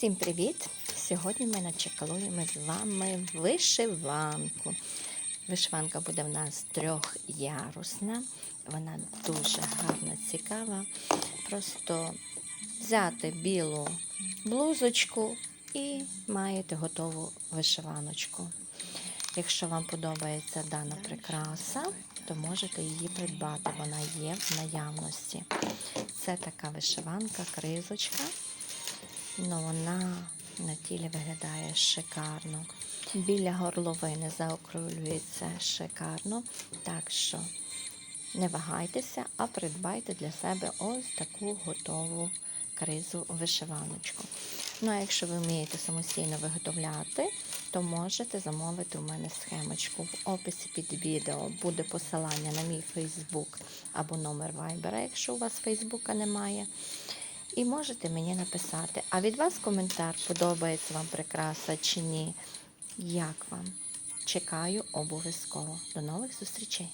Всім привіт! Сьогодні ми начекалуємо з вами вишиванку. Вишиванка буде в нас трьохярусна. Вона дуже гарна, цікава. Просто взяти білу блузочку і маєте готову вишиваночку. Якщо вам подобається дана прикраса, то можете її придбати. Вона є в наявності. Це така вишиванка, кризочка. Ну, вона на тілі виглядає шикарно. Біля горловини заокруглюється шикарно. Так що не вагайтеся, а придбайте для себе ось таку готову кризу вишиваночку. Ну, а якщо ви вмієте самостійно виготовляти, то можете замовити у мене схемочку. В описі під відео буде посилання на мій Фейсбук або номер Вайбера, якщо у вас Фейсбука немає. І можете мені написати, а від вас коментар, подобається вам прикраса чи ні. Як вам? Чекаю обов'язково. До нових зустрічей!